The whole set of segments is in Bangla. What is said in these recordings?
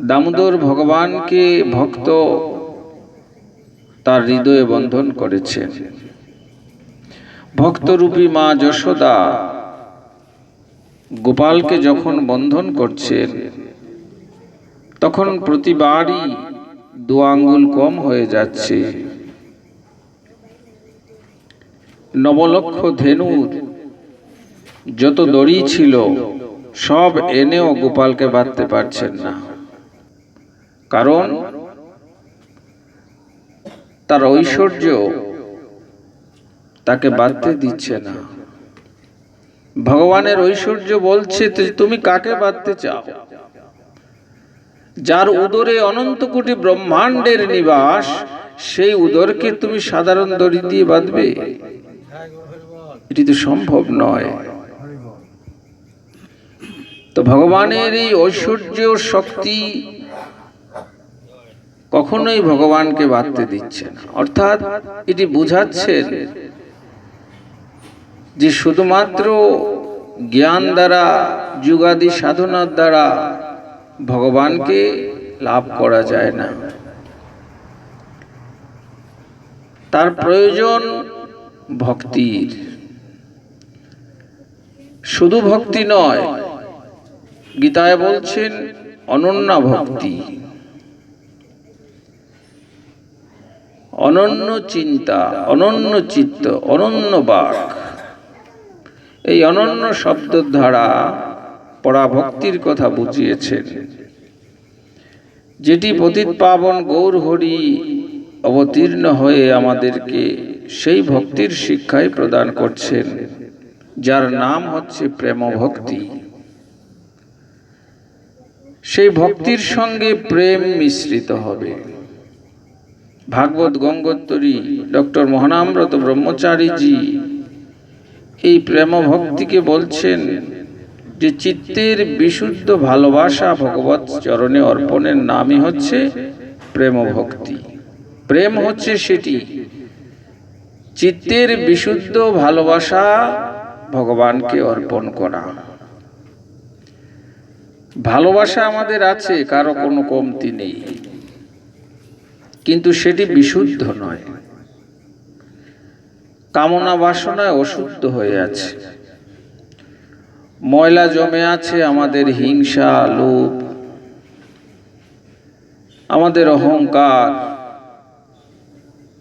দামোদর ভগবানকে ভক্ত তার হৃদয়ে বন্ধন করেছেন ভক্তরূপী মা যশোদা গোপালকে যখন বন্ধন করছেন, তখন প্রতিবারই দু আঙ্গুল কম হয়ে যাচ্ছে। নবলক্ষ ধেনুর যত দড়ি ছিল, সব এনেও গোপালকে বাঁধতে পারছেন না। কারণ তার ঐশ্বর্য তাকে বাঁধতে দিচ্ছে না। ভগবানের ঐশ্বর্য বলছে তুমি কাকে বাঁধতে চাও? যার উদরে অনন্ত কোটি ব্রহ্মাণ্ডের নিবাস, সেই উদরকে তুমি সাধারণ দড়ি দিয়ে বাঁধবে। এটি তো সম্ভব নয়। তো ভগবানের এই ঐশ্বর্য শক্তি কখনোই ভগবানকে বাঁধতে দিচ্ছে না। অর্থাৎ এটি বুঝাচ্ছেন যে শুধুমাত্র জ্ঞান দ্বারা, যুগাদি সাধনার দ্বারা ভগবানকে লাভ করা যায় না। তার প্রয়োজন ভক্তির। শুধু ভক্তি নয়, গীতায় বলছেন, অনন্যা ভক্তি। অনন্য চিন্তা, অনন্য চিত্ত, অনন্য বাক। এই অনন্য শব্দের দ্বারা পরাভক্তির কথা বুঝিয়েছেন। যেটি পতিত পাবন গৌর হরি অবতীর্ণ হয়ে আমাদেরকে সেই ভক্তির শিক্ষাই প্রদান করছেন, যার নাম হচ্ছে প্রেম ভক্তি সেই ভক্তির সঙ্গে প্রেম মিশ্রিত হবে। ভাগবত গঙ্গোত্তরী ডক্টর মহানাম্রত ব্রহ্মচারীজি এই প্রেম ভক্তিকে বলছেন যে চিত্তের বিশুদ্ধ ভালোবাসা ভগবত চরণে অর্পণের নামই হচ্ছে প্রেম ভক্তি প্রেম হচ্ছে সেটি। চিত্তের বিশুদ্ধ ভালোবাসা ভগবানকে অর্পণ করা। ভালোবাসা আমাদের আছে, কারও কোনো কমতি নেই। কিন্তু সেটি বিশুদ্ধ নয়। কামনা বাসনায় অশুদ্ধ হয়ে আছে। ময়লা জমে আছে আমাদের হিংসা লোভ। আমাদের অহংকার।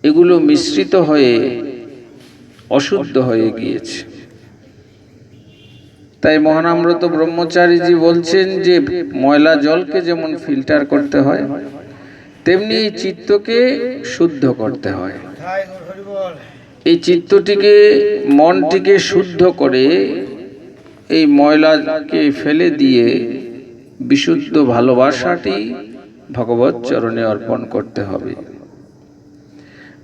এগুলো মিশ্রিত হয়ে অশুদ্ধ হয়ে গিয়েছে। তাই মহানাম্রত ব্রহ্মচারীজি বলছেন যে ময়লা জলকে যেমন ফিল্টার করতে হয় তেমনি এই চিত্তকে শুদ্ধ করতে হয়। এই চিত্তটিকে, মনটিকে শুদ্ধ করে এই ময়লাকে ফেলে দিয়ে বিশুদ্ধ ভালোবাসাটি ভগবত চরণে অর্পণ করতে হবে।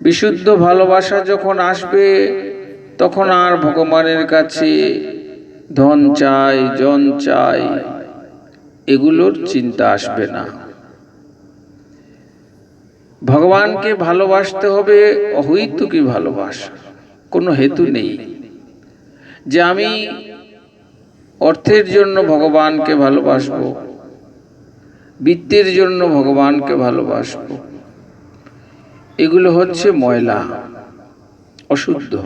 বিশুদ্ধ ভালোবাসা যখন আসবে, তখন আর ভগবানের কাছে ধন চাই, জন চাই, এগুলোর চিন্তা আসবে না। ভগবানকে ভালোবাসতে হবে, অহৈতুকি ভালোবাসা। কোনো হেতু নেই। যে আমি অর্থের জন্য ভগবানকে ভালোবাসবো, বৃত্তের জন্য ভগবানকে ভালোবাসবো, এগুলো হচ্ছে ময়লা, অশুদ্ধ।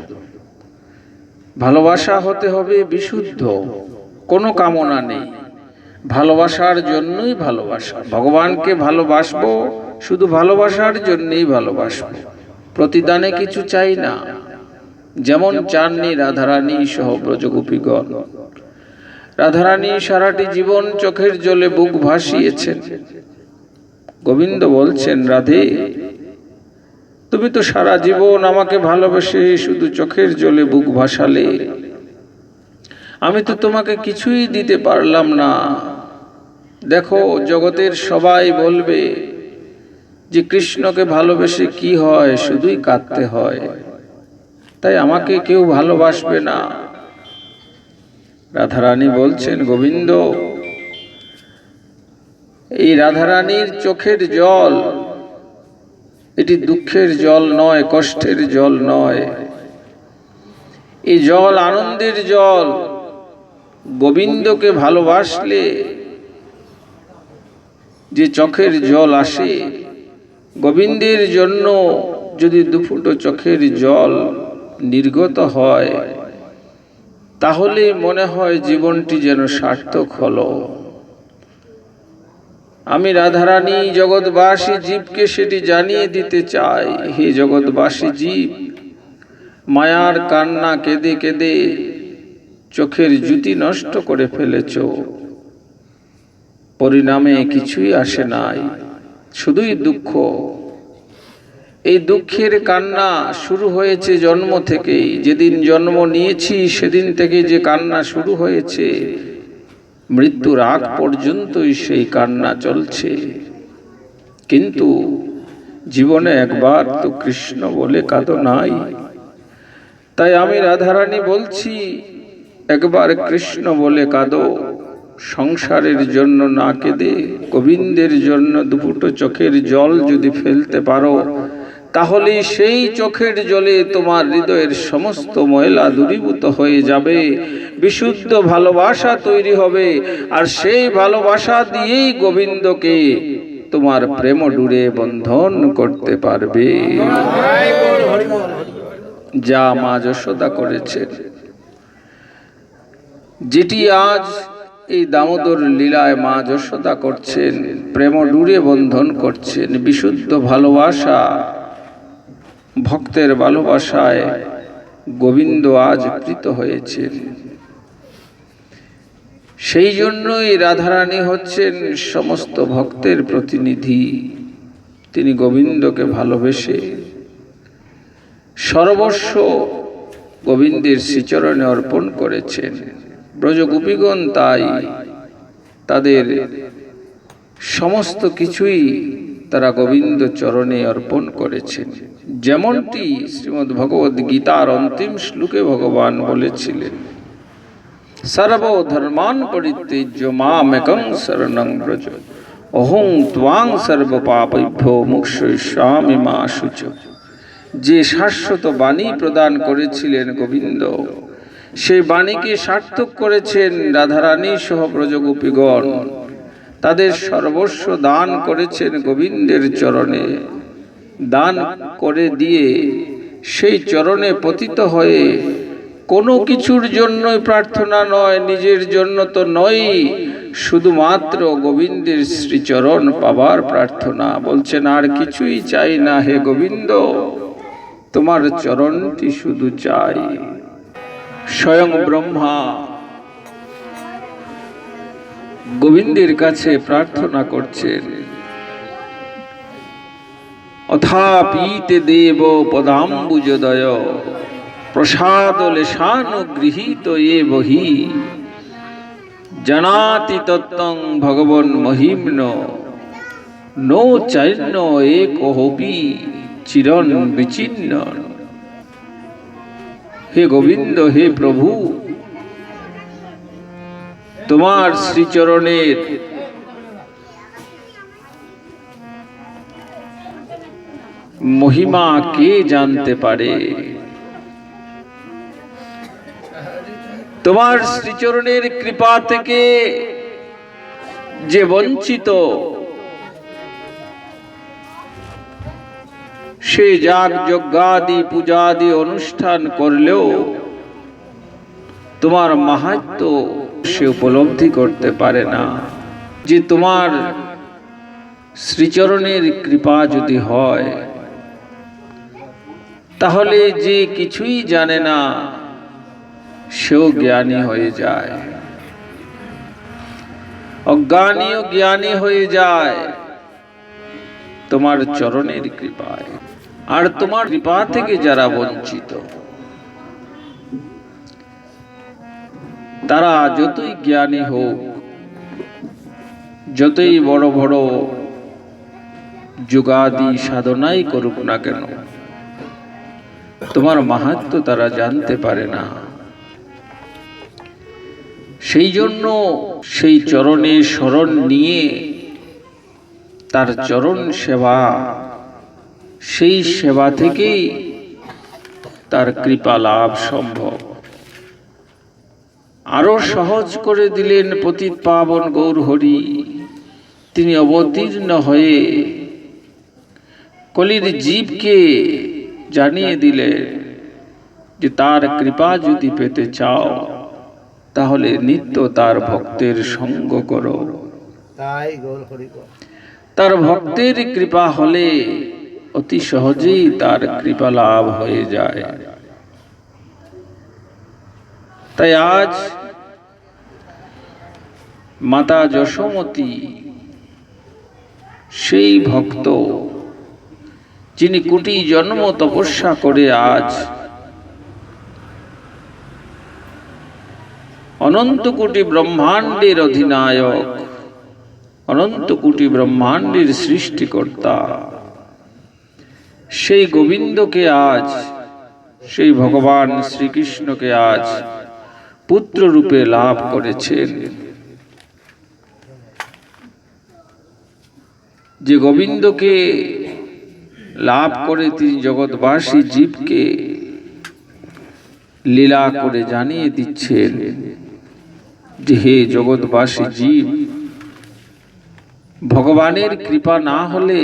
ভালোবাসা হতে হবে বিশুদ্ধ, কোনো কামনা নেই। ভালোবাসার জন্যই ভালোবাসা। ভগবানকে ভালোবাসবো, শুধু ভালোবাসার জন্যই ভালোবাসবো। প্রতিদানে কিছু চাই না। যেমন চাননি রাধারানী সহ ব্রজগোপীগণ। রাধারানী সারাটি জীবন চোখের জলে বুক ভাসিয়েছেন। গোবিন্দ বলছেন, রাধে, তুমি তো সারা জীবন আমাকে ভালোবেসে শুধু চোখের জলে বুক ভাসালে। আমি তো তোমাকে কিছুই দিতে পারলাম না। দেখো, জগতের সবাই বলবে যে কৃষ্ণকে ভালোবেসে কি হয়? শুধুই কাঁদতে হয়। তাই আমাকে কেউ ভালোবাসবে না। রাধারানী বলছেন, গোবিন্দ, এই রাধারানীর চোখের জল, এটি দুঃখের জল নয়, কষ্টের জল নয়। এই জল আনন্দের জল। গোবিন্দকে ভালোবাসলে যে চোখের জল আসে, গোবিন্দের জন্য যদি দুফুটো চোখের জল নির্গত হয়, তাহলে মনে হয় জীবনটি যেন সার্থক হলো। আমি রাধারানী জগৎবাসী জীবকে সেটি জানিয়ে দিতে চাই, হে জগৎবাসী জীব, মায়ার কান্না কেঁদে কেঁদে চোখের জুতি নষ্ট করে ফেলেছ। পরিণামে কিছুই আসে নাই, শুধুই দুঃখ। এই দুঃখের কান্না শুরু হয়েছে জন্ম থেকেই, যেদিন জন্ম নিয়েছি সেদিন থেকে যে কান্না শুরু হয়েছে, মৃত্যুর আগ পর্যন্তই সেই কান্না চলছে। কিন্তু জীবনে একবার তো কৃষ্ণ বলে কাঁদো নাই। তাই আমি রাধারানী বলছি, একবার কৃষ্ণ বলে কাঁদো। সংসারের জন্য না কেঁদে, গোবিন্দের জন্য দুপুটো চোখের জল যদি ফেলতে পারো তাহলে সেই চোখের জলে তোমার হৃদয়ের সমস্ত ময়লা দূরীভূত হয়ে যাবে। বিশুদ্ধ ভালোবাসা তৈরি হবে, আর সেই ভালোবাসা দিয়েই গোবিন্দকে তোমার প্রেম ডুরে বন্ধন করতে পারবে। যা মা যশোদা করেছেন। যেটি আজ এই দামোদর লীলায় মা যশোদা করছেন, প্রেম ডুরে বন্ধন করছেন, বিশুদ্ধ ভালোবাসা, ভক্তের ভালোবাসায় গোবিন্দ আজ প্রীত হয়েছেন। সেই জন্যই রাধারানী হচ্ছেন সমস্ত ভক্তের প্রতিনিধি। তিনি গোবিন্দকে ভালোবেসে সর্বস্ব গোবিন্দের শ্রীচরণে অর্পণ করেছেন। ব্রজগোপীগণ তাই তাদের সমস্ত কিছুই তারা গোবিন্দ চরণে অর্পণ করেছেন। যেমনটি শ্রীমদ ভগবদ গীতার অন্তিম শ্লোকে ভগবান বলেছিলেন সর্বধর্মান পরিত্যজ্য মামেকং শরণং ব্রজ, অহং ত্বাং সর্ব পাপভ্য মুক্ষয়িষ্যামি মা শুচ। যে শাশ্বত বাণী প্রদান করেছিলেন গোবিন্দ সেই বাণীকে সার্থক করেছেন রাধারানী সহ ব্রজগোপীগণ তাদের সর্বস্ব দান করেছেন গোবিন্দের চরণে। দান করে দিয়ে সেই চরণে পতিত হয়ে কোনো কিছুর জন্যই প্রার্থনা নয়, নিজের জন্য তো নয়, শুধুমাত্র গোবিন্দের শ্রীচরণ পাবার প্রার্থনা। বলছেন, আর কিছুই চাই না হে গোবিন্দ, তোমার চরণটি শুধু চাই। স্বয়ং ব্রহ্মা। গোবিন্দের কাছে প্রার্থনা করছেন। অথাপীতে দেব পদাম্বুজোদয়, প্রসাদ লেশানুগৃহীত এ বহি। জানাতি তত্ত্বং ভগবন মহিম্ন, নো চৈন্য এক হবি চিরন বিচ্ছিন্ন। হে গোবিন্দ, হে প্রভু, তোমার শ্রীচরণের মহিমা কে জানতে পারে? তোমার শ্রীচরণের কৃপা থেকে যে বঞ্চিত সে যাগ যজ্ঞাদি পূজাদি অনুষ্ঠান করলেও তোমার মাহাত্ম সে উপলব্ধি করতে পারে না। যে তোমার শ্রীচরণের কৃপা যদি হয়, তাহলে যে কিছুই জানে না, সেও জ্ঞানী হয়ে যায়। অজ্ঞানীও জ্ঞানী হয়ে যায় তোমার চরণের কৃপায়। আর তোমার কৃপা থেকে যারা বঞ্চিত। তারা যতই জ্ঞানী হোক, যতই বড় বড় যুগাদি সাধনাই করুক না কেন, তোমার মাহাত্ম তারা জানতে পারে না। সেই জন্য সেই চরণে স্মরণ নিয়ে তার চরণ সেবা সেই সেবা থেকেই তার কৃপা লাভ সম্ভব। আরও সহজ করে দিলেন পতিত পাবন গৌর হরি তিনি অবতীর্ণ হয়ে কলির জীবকে জানিয়ে দিলেন যে তার কৃপা যদি পেতে চাও তাহলে নিত্য তার ভক্তের সঙ্গ করো। তার ভক্তের কৃপা হলে অতি সহজেই তার কৃপা লাভ হয়ে যায়। তাই আজ মাতা যশোমতী, সেই ভক্ত যিনি কোটি জন্ম তপস্যা করে আজ অনন্ত কোটি ব্রহ্মাণ্ডের অধিনায়ক, অনন্ত কোটি ব্রহ্মাণ্ডের সৃষ্টিকর্তা সেই গোবিন্দকে আজ, সেই ভগবান শ্রীকৃষ্ণকে আজ পুত্র রূপে লাভ করেছেন। যে গোবিন্দকে লাভ করে তিনি জগৎবাসী জীবকে লীলা করে জানিয়ে দিচ্ছেন যে হে জগৎবাসী জীব, ভগবানের কৃপা না হলে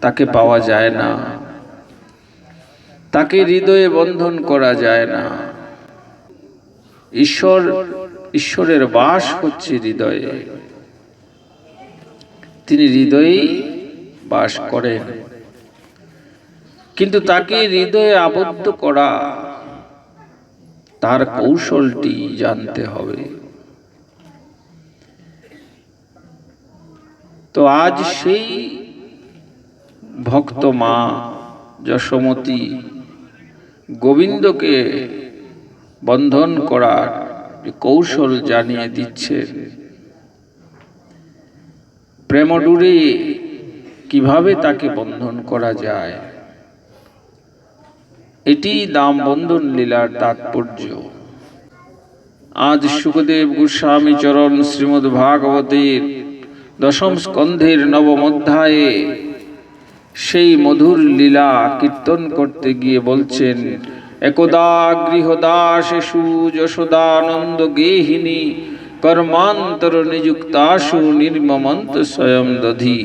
তাকে পাওয়া যায় না। তাকে হৃদয়ে বন্ধন করা যায় না। ঈশ্বর, ঈশ্বরের বাস হচ্ছে হৃদয়ে। তিনি হৃদয়েই বাস করেন। কিন্তু তাকে হৃদয়ে আবদ্ধ করা, তার কৌশলটি জানতে হবে। তো আজ সেই ভক্ত মা যশোমতী গোবিন্দকে বন্ধন করার কৌশল জানিয়ে দিচ্ছেন প্রেমডুরে কীভাবে তাকে বন্ধন করা যায়? এটি দাম বন্ধন লীলার তাৎপর্য। আজ সুখদেব গোস্বামী চরণ শ্রীমদ্ ভাগবতের দশম স্কন্ধের নবম অধ্যায়ে সেই মধুর লীলা কীর্তন করতে গিয়ে বলছেন, একদা গৃহদাসেষু যশোদানন্দ গেহিনী কর্মান্তর নিযুক্তাসু নির্মমন্ত স্বয়ং দধি।